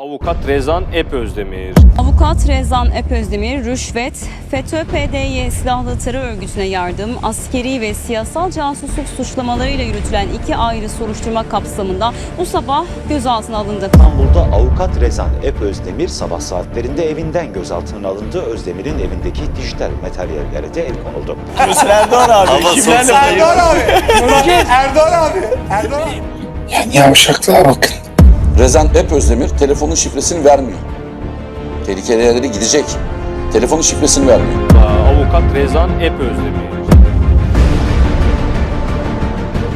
Avukat Rezan Ep Özdemir. Avukat Rezan Epözdemir, rüşvet, FETÖ-PDY silahlı terör örgütüne yardım, askeri ve siyasal casusluk suçlamalarıyla yürütülen iki ayrı soruşturma kapsamında bu sabah gözaltına alındı. İstanbul'da avukat Rezan Ep Özdemir sabah saatlerinde evinden gözaltına alındı. Özdemir'in evindeki dijital materyallere de el konuldu. Erdoğan abi. Kimlerle Erdoğan abi. Erdoğan abi. Erdoğan abi. Yani yavşaklığa bakın. Rezan Ep Özdemir telefonun şifresini vermiyor. Tehlikeli yerlere gidecek. Telefonun şifresini vermiyor. Avukat Rezan Ep Özdemir.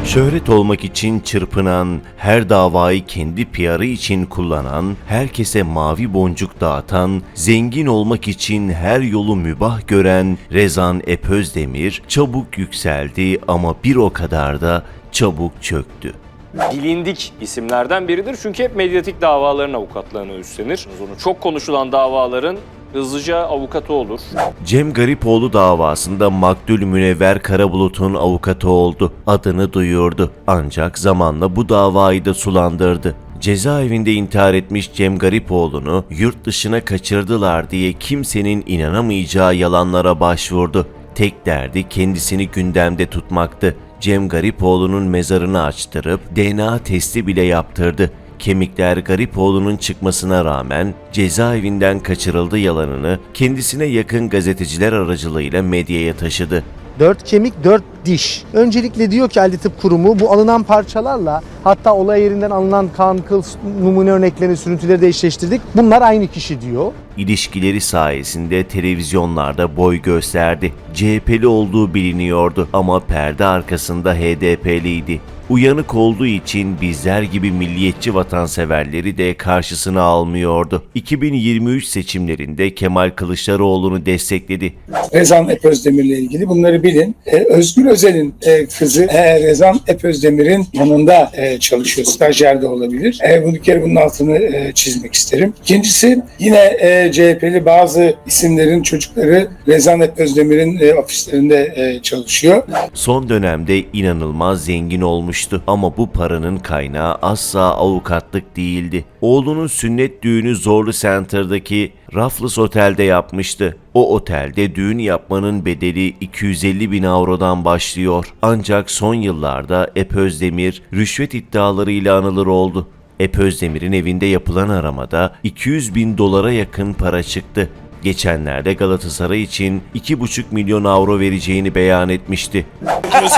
Şöhret olmak için çırpınan, her davayı kendi PR'ı için kullanan, herkese mavi boncuk dağıtan, zengin olmak için her yolu mübah gören Rezan Epözdemir çabuk yükseldi ama bir o kadar da çabuk çöktü. Bilindik isimlerden biridir çünkü hep medyatik davaların avukatlığını üstlenir. Çok konuşulan davaların hızlıca avukatı olur. Cem Garipoğlu davasında Maktul Münevver Karabulut'un avukatı oldu. Adını duyurdu. Ancak zamanla bu davayı da sulandırdı. Cezaevinde intihar etmiş Cem Garipoğlu'nu yurt dışına kaçırdılar diye kimsenin inanamayacağı yalanlara başvurdu. Tek derdi kendisini gündemde tutmaktı. Cem Garipoğlu'nun mezarını açtırıp DNA testi bile yaptırdı. Kemikler Garipoğlu'nun çıkmasına rağmen cezaevinden kaçırıldı yalanını kendisine yakın gazeteciler aracılığıyla medyaya taşıdı. Dört kemik, dört diş. Öncelikle diyor ki Adli Tıp Kurumu bu alınan parçalarla hatta olay yerinden alınan kan, kıl, numune örneklerini, sürüntüleri de eşleştirdik. Bunlar aynı kişi diyor. İlişkileri sayesinde televizyonlarda boy gösterdi. CHP'li olduğu biliniyordu ama perde arkasında HDP'liydi. Uyanık olduğu için bizler gibi milliyetçi vatanseverleri de karşısına almıyordu. 2023 seçimlerinde Kemal Kılıçdaroğlu'nu destekledi. Rezan Ep Özdemir'le ilgili bunları bilin. Ee, Özgür Özel'in e, kızı e, Rezan Ep Özdemir'in yanında e, çalışıyor. Stajyer olabilir. E, bunu kere bunun altını e, çizmek isterim. İkincisi yine e, CHP'li bazı isimlerin çocukları Rezan Ep Özdemir'in e, ofislerinde e, çalışıyor. Son dönemde inanılmaz zengin olmuştu ama bu paranın kaynağı asla avukatlık değildi. Oğlunun sünnet düğünü Zorlu Center'daki Raffles Otel'de yapmıştı. O otelde düğün yapmanın bedeli 250 bin avrodan başlıyor. Ancak son yıllarda Ep Özdemir rüşvet iddialarıyla anılır oldu. Ep Özdemir'in evinde yapılan aramada 200 bin dolara yakın para çıktı. Geçenlerde Galatasaray için 2,5 milyon avro vereceğini beyan etmişti.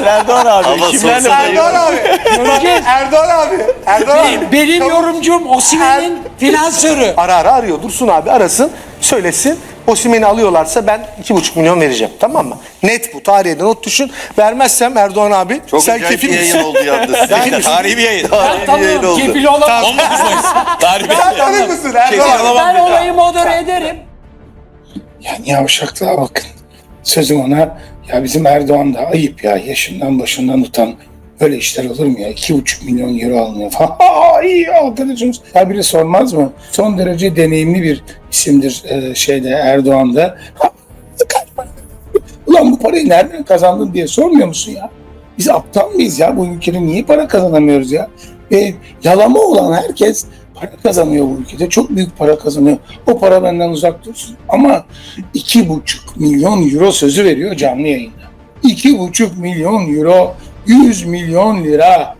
Erdoğan abi. Kimlerle Erdoğan abi. Erdoğan abi. Erdoğan abi. Benim yorumcum Osimhen'in finansörü. Ara ara arıyor. Dursun abi arasın. Söylesin. Osimhen'i alıyorlarsa ben 2,5 milyon vereceğim. Tamam mı? Net bu. Tarihe de not düşün. Vermezsem Erdoğan abi sen kefil misin? oldu yalnız. Misin? Tarihi bir yayın. Tarihi bir yayın Tanıyorum. oldu. Kefil olan 19 Mayıs. Tarihi bir Sen tanır mısın Erdoğan? Ben olayı modere ederim. Yani yavşaklığa bakın. Sözüm ona ya bizim Erdoğan da ayıp ya yaşından başından utan. Böyle işler olur mu ya? İki buçuk milyon euro alınıyor falan. İyi arkadaşımız. Ya biri sormaz mı? Son derece deneyimli bir isimdir e, şeyde Erdoğan'da. Ha, kaç? Ulan bu parayı nereden kazandın diye sormuyor musun ya? Biz aptal mıyız ya? Bu ülkede niye para kazanamıyoruz ya? Ve yalama olan herkes para kazanıyor bu ülkede. Çok büyük para kazanıyor. O para benden uzak dursun. Ama iki buçuk milyon euro sözü veriyor canlı yayında. İki buçuk milyon euro, 100 milyon lira.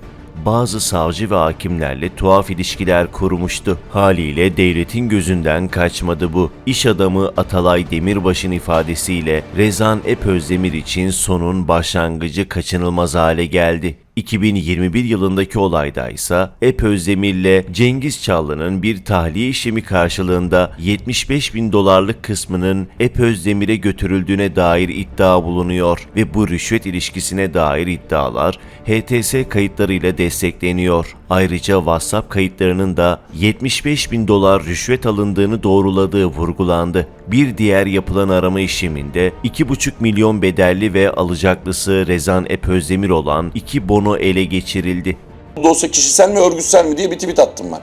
Bazı savcı ve hakimlerle tuhaf ilişkiler kurmuştu. Haliyle devletin gözünden kaçmadı bu. İş adamı Atalay Demirbaş'ın ifadesiyle Rezan Ep Özdemir için sonun başlangıcı kaçınılmaz hale geldi. 2021 yılındaki olayda ise Ep Özdemir'le Cengiz Çallı'nın bir tahliye işlemi karşılığında 75 bin dolarlık kısmının Ep Özdemir'e götürüldüğüne dair iddia bulunuyor ve bu rüşvet ilişkisine dair iddialar HTS kayıtlarıyla destekleniyor. Ayrıca WhatsApp kayıtlarının da 75 bin dolar rüşvet alındığını doğruladığı vurgulandı. Bir diğer yapılan arama işleminde 2,5 milyon bedelli ve alacaklısı Rezan Ep Özdemir olan iki bono ele geçirildi. Dosya kişisel mi örgütsel mi diye bir tweet attım ben.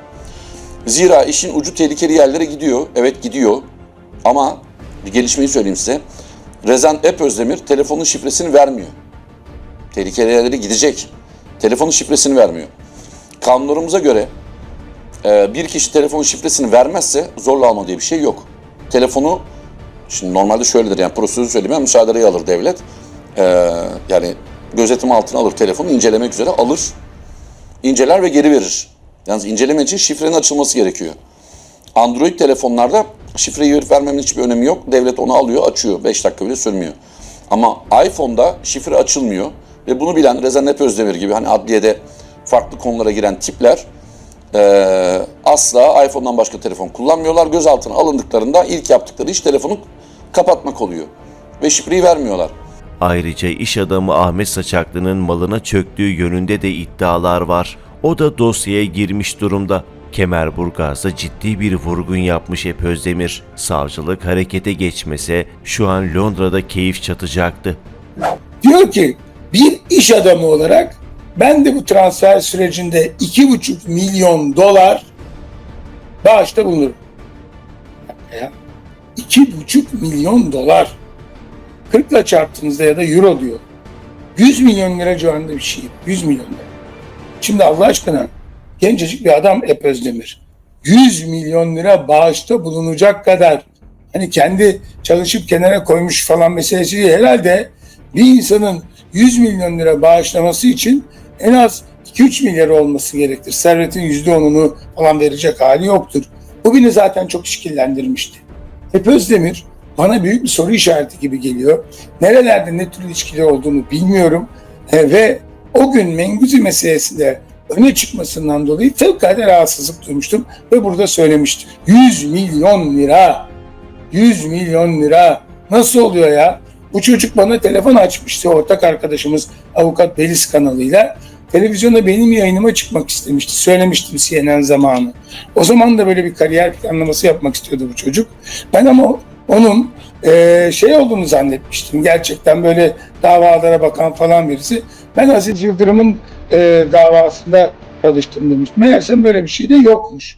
Zira işin ucu tehlikeli yerlere gidiyor. Evet gidiyor. Ama bir gelişmeyi söyleyeyim size. Rezan Ep Özdemir telefonun şifresini vermiyor. Tehlikeli yerlere gidecek. Telefonun şifresini vermiyor. Kanunlarımıza göre e, bir kişi telefon şifresini vermezse zorla alma diye bir şey yok. Telefonu şimdi normalde şöyledir yani prosedürü söyleyeyim müsaadeyi alır devlet. E, yani gözetim altına alır telefonu incelemek üzere alır. inceler ve geri verir. Yalnız inceleme için şifrenin açılması gerekiyor. Android telefonlarda şifreyi verip vermemin hiçbir önemi yok. Devlet onu alıyor, açıyor. 5 dakika bile sürmüyor. Ama iPhone'da şifre açılmıyor ve bunu bilen Rezan Nep Özdemir gibi hani adliyede farklı konulara giren tipler eee, asla iPhone'dan başka telefon kullanmıyorlar. Gözaltına alındıklarında ilk yaptıkları iş telefonu kapatmak oluyor. Ve şifreyi vermiyorlar. Ayrıca iş adamı Ahmet Saçaklı'nın malına çöktüğü yönünde de iddialar var. O da dosyaya girmiş durumda. Kemerburgaz'da ciddi bir vurgun yapmış Ep Özdemir. Savcılık harekete geçmese şu an Londra'da keyif çatacaktı. Diyor ki bir iş adamı olarak ben de bu transfer sürecinde iki buçuk milyon dolar bağışta bulunurum. Ya, iki buçuk milyon dolar. 40'la çarptığınızda ya da euro diyor. 100 milyon lira civarında bir şey. 100 milyon lira. Şimdi Allah aşkına gencecik bir adam Ep Özdemir. 100 milyon lira bağışta bulunacak kadar hani kendi çalışıp kenara koymuş falan meselesi değil. Herhalde bir insanın 100 milyon lira bağışlaması için en az 2-3 milyar olması gerektir. Servetin %10'unu falan verecek hali yoktur. Bu beni zaten çok işkillendirmişti. Hep Özdemir bana büyük bir soru işareti gibi geliyor. Nerelerde ne tür ilişkiler olduğunu bilmiyorum. E, ve o gün Menguzi meselesinde öne çıkmasından dolayı fevkalade rahatsızlık duymuştum ve burada söylemiştim. 100 milyon lira 100 milyon lira nasıl oluyor ya? Bu çocuk bana telefon açmıştı ortak arkadaşımız avukat Belis kanalıyla. Televizyonda benim yayınıma çıkmak istemişti. Söylemiştim CNN zamanı. O zaman da böyle bir kariyer planlaması yapmak istiyordu bu çocuk. Ben ama onun eee, şey olduğunu zannetmiştim. Gerçekten böyle davalara bakan falan birisi. Ben Aziz Yıldırım'ın eee, davasında çalıştım demiş. Meğersem böyle bir şey de yokmuş.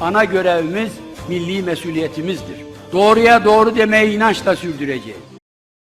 ana görevimiz, milli mesuliyetimizdir. Doğruya doğru demeyi inançla sürdüreceğiz.